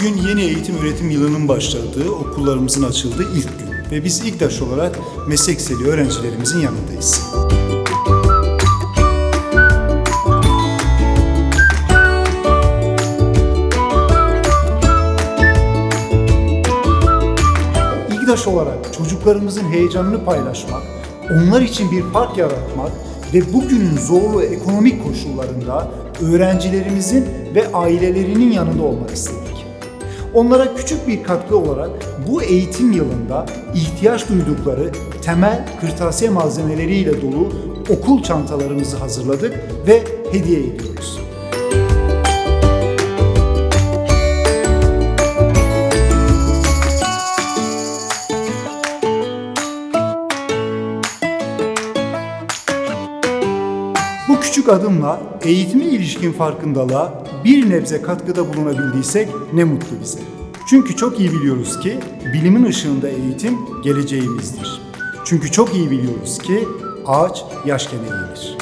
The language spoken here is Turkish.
Bugün yeni eğitim öğretim yılının başladığı, okullarımızın açıldığı ilk gün ve biz İGDAŞ olarak meslek liseli öğrencilerimizin yanındayız. İGDAŞ olarak çocuklarımızın heyecanını paylaşmak, onlar için bir fark yaratmak ve bugünün zorlu ekonomik koşullarında öğrencilerimizin ve ailelerinin yanında olmak istedik. Onlara küçük bir katkı olarak bu eğitim yılında ihtiyaç duydukları temel kırtasiye malzemeleriyle dolu okul çantalarımızı hazırladık ve hediye ediyoruz. Bu küçük adımla eğitime ilişkin farkındalığa bir nebze katkıda bulunabildiysek ne mutlu bize. Çünkü çok iyi biliyoruz ki bilimin ışığında eğitim geleceğimizdir. Çünkü çok iyi biliyoruz ki ağaç yaşken eğilir.